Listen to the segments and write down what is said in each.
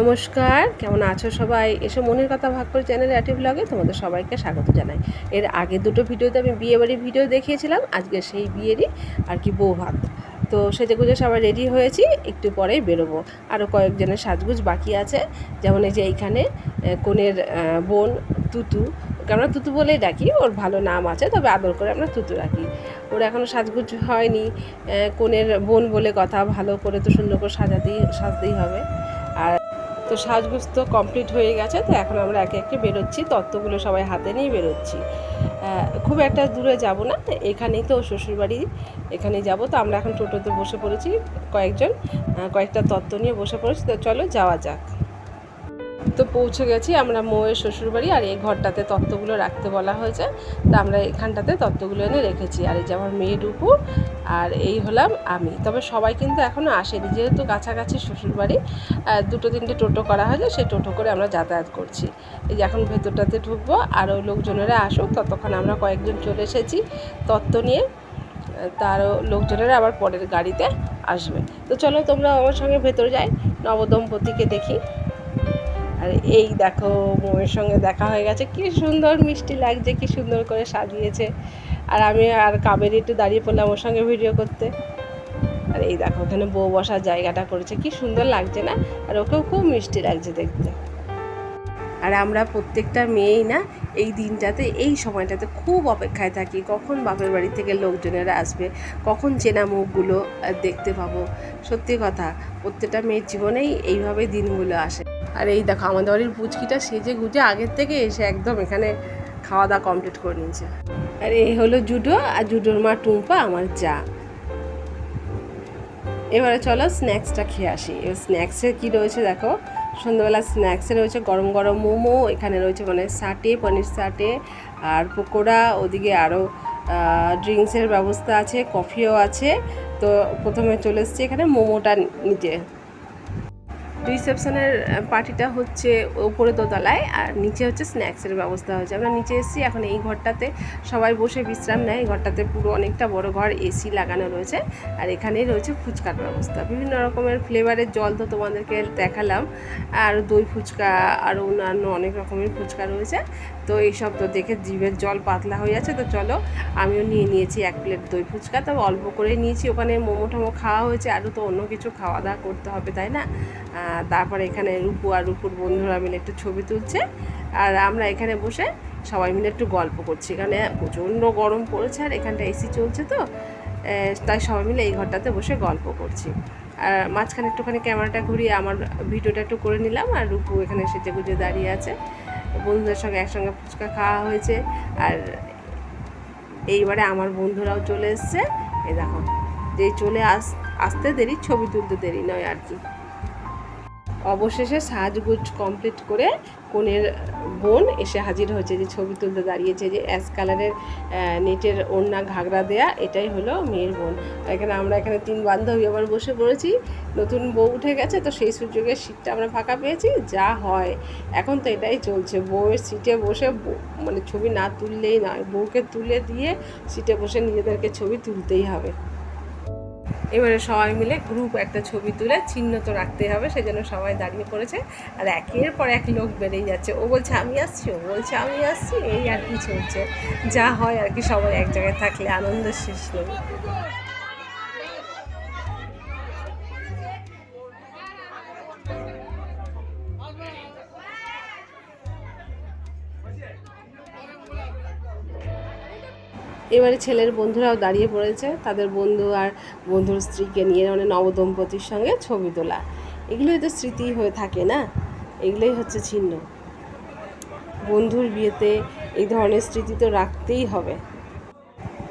নমস্কার, কেমন আছো সবাই? এসে মনের কথা ভাগ করে চ্যানেল অ্যাটি ব্লগে তোমাদের সবাইকে স্বাগত জানাই। এর আগে দুটো ভিডিওতে আমি বিয়ে বাড়ির ভিডিও দেখিয়েছিলাম, আজকে সেই বিয়েরই আর কি বউ ভাত তো সেজে গুজে সবাই রেডি হয়েছি, একটু পরেই বেরোবো। আরও কয়েকজনের সাজগুজ বাকি আছে, যেমন এই যে এইখানে কনের বোন তুতু। আমরা তুতু বলেই ডাকি, ওর ভালো নাম আছে, তবে আদর করে আমরা তুতু রাখি। ওর এখনও সাজগুজ হয়নি কনের বোন বলে কথা, ভালো করে তো সুন্দর করে সাজাতেই, সাজতেই হবে। আর তো সাজগুজ তো কমপ্লিট হয়ে গেছে, তো এখন আমরা একে একে বেরোচ্ছি। তত্ত্বগুলো সবাই হাতে নিয়ে বেরোচ্ছি। খুব একটা দূরে যাব না, এখানেই তো শ্বশুরবাড়ি, এখানেই যাব। তো আমরা এখন টোটোতে বসে পড়েছি কয়েকজন কয়েকটা তত্ত্ব নিয়ে বসে পড়েছি। তো চলো যাওয়া যাক। তো পৌঁছে গেছি, আমরা মৌয়ের শ্বশুরবাড়ি আর এই ঘরটাতে তত্ত্বগুলো রাখতে বলা হয়েছে। তো আমরা এখানটাতে তত্ত্বগুলো এনে রেখেছি। আর এই যে আমার মেয়ে ডুপু, আর এই হলাম আমি। তবে সবাই কিন্তু এখনও আসেনি, যেহেতু কাছাকাছি শ্বশুরবাড়ি দুটো তিনটে টোটো করা হয়েছে সেই টোটো করে আমরা যাতায়াত করছি। এই যে এখন ভেতরটাতে ঢুকবো আরও লোকজনেরা আসুক, ততক্ষণ আমরা কয়েকজন চলে এসেছি তত্ত্ব নিয়ে। তারও লোকজনেরা আবার পরের গাড়িতে আসবে। তো চলো তোমরা আমার সঙ্গে ভেতরে যাই, নবদম্পতিকে দেখি। আর এই দেখো, মোমের সঙ্গে দেখা হয়ে গেছে। কি সুন্দর মিষ্টি লাগছে, কি সুন্দর করে সাজিয়েছে। আর আমি আর কাবেরি একটু দাঁড়িয়ে পড়লাম ওর সঙ্গে ভিডিও করতে। আর এই দেখো, ওখানে বউ বসার জায়গাটা করেছে। কি সুন্দর লাগছে না? আর ওকেও খুব মিষ্টি লাগছে দেখতে। আর আমরা প্রত্যেকটা মেয়েই না, এই দিনটাতে, এই সময়টাতে খুব অপেক্ষায় থাকি। কখন বাপের বাড়ি থেকে লোকজনেরা আসবে, কখন চেনা মুখগুলো দেখতে পাবো। সত্যি কথা, প্রত্যেকটা মেয়ের জীবনেই এইভাবে দিনগুলো আসে। আর এই দেখো, আমাদের বাড়ির পুচকিটা সেজে গুজে আগের থেকে এসে একদম এখানে খাওয়া দাওয়া কমপ্লিট করে নিয়েছে। আর এই হলো জুডো, আর জুডোর মা টুম্পা, আমার যা। এবারে চলো স্ন্যাক্সটা খেয়ে আসি। এবার স্ন্যাক্সে কী রয়েছে দেখো? সন্ধ্যাবেলা স্ন্যাক্সে রয়েছে গরম গরম মোমো, এখানে রয়েছে মানে সাটে পনির সাটে আর পকোড়া, ওদিকে আরও ড্রিঙ্কসের ব্যবস্থা আছে কফিও আছে। তো প্রথমে চলে এসেছি এখানে মোমোটা নিতে। রিসেপশনের পার্টিটা হচ্ছে ওপরে দোতলায় আর নিচে হচ্ছে স্ন্যাক্সের ব্যবস্থা হয়েছে। আমরা নিচে এসেছি, এখন এই ঘরটাতে সবাই বসে বিশ্রাম নেয়। এই ঘরটাতে পুরো অনেকটা বড় ঘর এসি লাগানো রয়েছে আর এখানেই রয়েছে ফুচকার ব্যবস্থা। বিভিন্ন রকমের ফ্লেভারের জল তো তোমাদেরকে দেখালাম আর দই ফুচকা আর অন্যান্য অনেক রকমের ফুচকা রয়েছে। তো এইসব তো দেখে জিভের জল পাতলা হয়ে যাচ্ছে। তো চলো, আমিও নিয়ে নিয়েছি এক প্লেট দই ফুচকা। তবে অল্প করে নিয়েছি। ওখানে মোমো টোমো খাওয়া হয়েছে। আরও তো অন্য কিছু খাওয়া দাওয়া করতে হবে, তাই না? তারপরে এখানে রূপু আর রূপুর বন্ধুরা মিলে একটু ছবি তুলছে। আর আমরা এখানে বসে সবাই মিলে একটু গল্প করছি। এখানে প্রচণ্ড গরম পড়েছে আর এখানটা এসি চলছে তো তাই সবাই মিলে এই ঘরটাতে বসে গল্প করছি। আর মাঝখানে একটুখানি ক্যামেরাটা ঘুরিয়ে আমার ভিডিওটা একটু করে নিলাম আর রূপু এখানে সেজে গুজে দাঁড়িয়ে আছে। বন্ধুদের সঙ্গে একসঙ্গে ফুচকা খাওয়া হয়েছে। আর এইবারে আমার বন্ধুরাও চলে এসছে। এই দেখো, যে চলে আস, আসতে দেরি, ছবি তুলতে দেরি নয় আর কি। অবশেষে সাজগুজ কমপ্লিট করে কনের বোন এসে হাজির হয়েছে যে ছবি তুলতে দাঁড়িয়েছে যে অ্যাশ কালারের নেটের ওড়না ঘাগরা দেয়া, এটাই হলো মেয়ের বোন। এখানে আমরা এখানে তিন বান্ধবী আবার বসে পড়েছি। নতুন বউ উঠে গেছে, তো সেই সুযোগে সিটটা আমরা ফাঁকা পেয়েছি, যা হয়। এখন তো এটাই চলছে, বউয়ের সিটে বসে মানে ছবি না তুললেই নয়, বউকে তুলে দিয়ে সিটে বসে নিজেদেরকে ছবি তুলতেই হবে। এবারে সবাই মিলে গ্রুপ একটা ছবি তুলে চিহ্ন তো রাখতেই হবে, সেজন্য সবাই দাঁড়িয়ে পড়েছে। আর একের পর এক লোক বেড়েই যাচ্ছে। ও বলছে, আমি আসছি। ও বলছে, আমি আসছি। এই আর কি চলছে। যা হয় আর কি, সবাই এক জায়গায় থাকলে আনন্দ শেষ নেই। এবারে ছেলের বন্ধুরাও দাঁড়িয়ে পড়েছে। তাদের বন্ধু আর বন্ধুর স্ত্রীকে নিয়ে মানে নবদম্পতির সঙ্গে ছবি তোলা। এগুলোই তো স্মৃতি হয়ে থাকে না? এগুলোই হচ্ছে চিহ্ন বন্ধুর বিয়েতে এই ধরনের স্মৃতি তো রাখতেই হবে।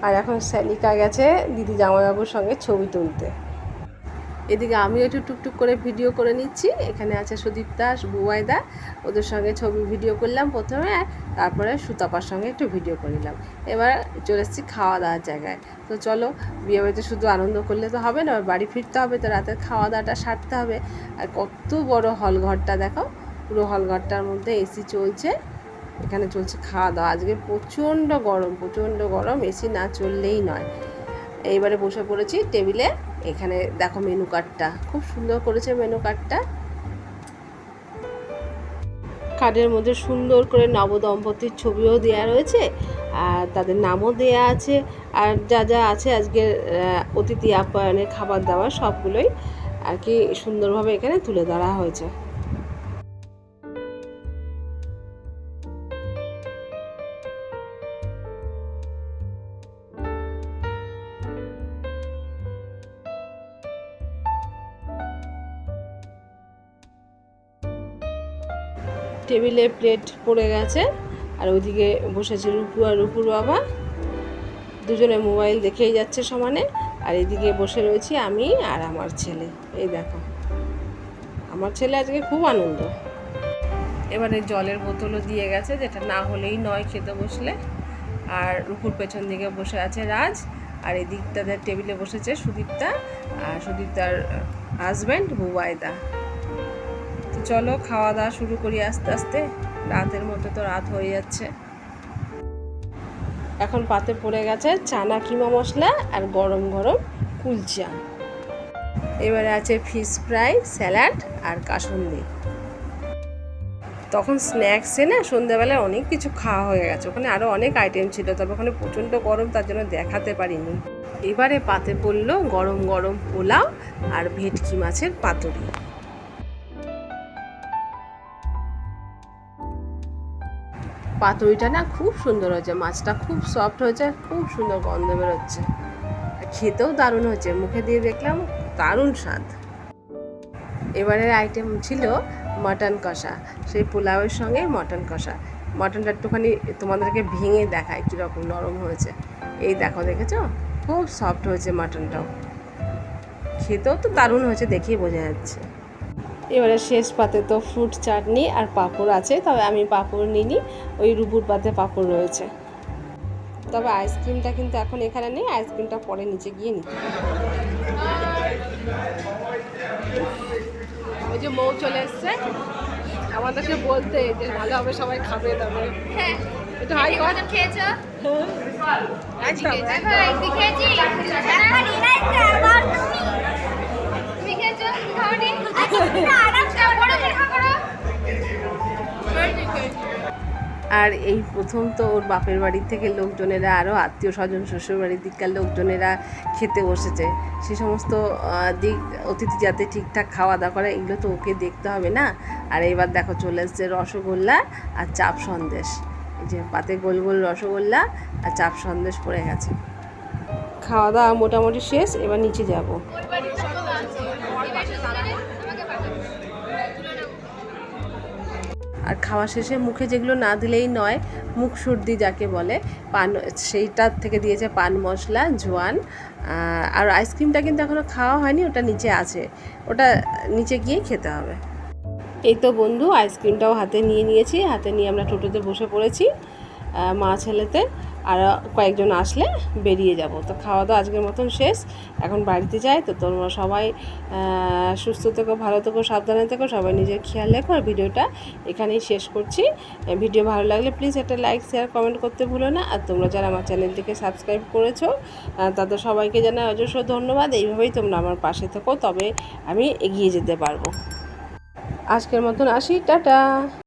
আর এখন স্যালিকা গেছে দিদি জামাইবাবুর সঙ্গে ছবি তুলতে। এদিকে আমিও একটু টুকটুক করে ভিডিও করে নিচ্ছি। এখানে আছে সুদীপ দাস বুবাইদা ওদের সঙ্গে ছবি ভিডিও করলাম প্রথমে, তারপরে সুতাপার সঙ্গে একটু ভিডিও করে নিলাম। এবার চলে এসেছি খাওয়া দাওয়ার জায়গায়। তো চলো, বিয়ে বাড়িতে শুধু আনন্দ করলে তো হবে না বাড়ি ফিরতে হবে তো রাতের খাওয়া দাওয়াটা সারতে হবে। আর কত বড় হল ঘরটা দেখো, পুরো হল ঘরটার মধ্যে এসি চলছে। এখানে চলছে খাওয়া দাওয়া। আজকে প্রচণ্ড গরম প্রচণ্ড গরম। এসি না চললেই নয়। এইবারে বসে পড়েছি টেবিলে। এখানে দেখো মেনু কার্ডটা খুব সুন্দর করেছে মেনু কার্ডটা কার্ডের মধ্যে সুন্দর করে নবদম্পতির ছবিও দেওয়া রয়েছে, আর তাদের নামও দেয়া আছে, আর যা যা আছে আজকের অতিথি আপ্যায়নের খাবার দাবার সবগুলোই আর কি সুন্দরভাবে এখানে তুলে ধরা হয়েছে। টেবিলে প্লেট পড়ে গেছে আর ওইদিকে বসেছে রূপু আর রূপুর বাবা। দুজনে মোবাইল দেখেই যাচ্ছে সমানে। আর এদিকে বসে রয়েছি আমি আর আমার ছেলে। এই দেখো। আমার ছেলে আজকে খুব আনন্দ। এবারে জলের বোতলও দিয়ে গেছে, যেটা না হলেই নয় খেতে বসলে। আর রূপুর পেছন দিকে বসে আছে রাজ। আর এই দিকটাতে টেবিলে বসেছে সুদীপ্তা। আর সুদীপ্তার হাজব্যান্ড বুবাইদা তো চলো খাওয়া দাওয়া শুরু করি আস্তে আস্তে। রাতের মতো তো রাত হয়ে যাচ্ছে। এখন পাতে পড়ে গেছে চানা, কিমা মশলা আর গরম গরম কুলচা এবারে আছে ফিশ ফ্রাই স্যালাড আর কাসুন্দি। তখন স্ন্যাক্সে না সন্ধ্যাবেলায় অনেক কিছু খাওয়া হয়ে গেছে। ওখানে আরও অনেক আইটেম ছিল। তবে ওখানে প্রচণ্ড গরম, তার জন্য দেখাতে পারিনি। এবারে পাতে পড়ল গরম গরম পোলাও আর ভেটকি মাছের পাতুরি। পাতুরিটা না খুব সুন্দর হয়েছে, মাছটা খুব সফট হয়েছে, খুব সুন্দর গন্ধ বেরোচ্ছে। খেতেও দারুণ হয়েছে, মুখে দিয়ে দেখলাম দারুণ স্বাদ। এবারের আইটেম ছিল মটন কষা, সেই পোলাওয়ের সঙ্গে মটন কষা। মটনটা একটুখানি তোমাদেরকে ভেঙে দেখায় কীরকম নরম হয়েছে। এই দেখো, দেখেছ? খুব সফট হয়েছে মাটনটাও খেতেও তো দারুণ হয়েছে, দেখেই বোঝা যাচ্ছে। এবারে শেষ পাতে তো ফ্রুট চাটনি আর পাঁপড় আছে তবে আমি পাঁপড় নিইনি ওই রুবুর পাতে পাঁপড় রয়েছে। তবে আইসক্রিমটা কিন্তু এখন এখানে নেই আইসক্রিমটা পরে নিচে গিয়ে নিতে ওই যে মৌ চলে এসছে। আমাদেরকে বলতে যে ভালো হবে সবাই খাবে তবে হ্যাঁ। এটা হাই কর। খেয়েছো? একদম আর এই প্রথম তো ওর বাপের বাড়ির থেকে লোকজনেরা আরও আত্মীয় স্বজন শ্বশুর বাড়ির দিককার লোকজনেরা খেতে বসেছে। সে সমস্ত দিক, অতিথি যাতে ঠিকঠাক খাওয়া দাওয়া করে, এগুলো তো ওকে দেখতে হবে না? আর এবার দেখো চলে এসছে রসগোল্লা আর চাপ সন্দেশ। যে পাতে গোল গোল রসগোল্লা আর চাপ সন্দেশ পড়ে গেছে। খাওয়া দাওয়া মোটামুটি শেষ, এবার নিচে যাব। আর খাওয়া শেষে মুখে যেগুলো না দিলেই নয়, মুখ সর্দি যাকে বলে, পান সেইটার থেকে দিয়েছে পান মশলা, জোয়ান আর আইসক্রিমটা কিন্তু এখনও খাওয়া হয়নি, ওটা নিচে আছে, ওটা নিচে গিয়ে খেতে হবে। এই তো বন্ধু, আইসক্রিমটাও হাতে নিয়ে নিয়েছি, হাতে নিয়ে আমরা টোটোতে বসে পড়েছি মা ছেলেতে। আর কয়েকজন আসলে বেরিয়ে যাব। তো খাওয়া দাওয়া আজকের মতন শেষ। এখন বাড়িতে যাই, তো তোমরা সবাই সুস্থ থেকো, ভালো থেকো, সাবধানে থেকো, সবাই নিজের খেয়াল রেখো। আর ভিডিওটা এখানেই শেষ করছি। ভিডিও ভালো লাগলে প্লিজ একটা লাইক শেয়ার কমেন্ট করতে ভুলো না। আর তোমরা যারা আমার চ্যানেলটিকে সাবস্ক্রাইব করেছ তাদের সবাইকে জানাই অজস্র ধন্যবাদ। এইভাবেই তোমরা আমার পাশে থেকো, তবে আমি এগিয়ে যেতে পারব। আজকের মতন আসি, টাটা!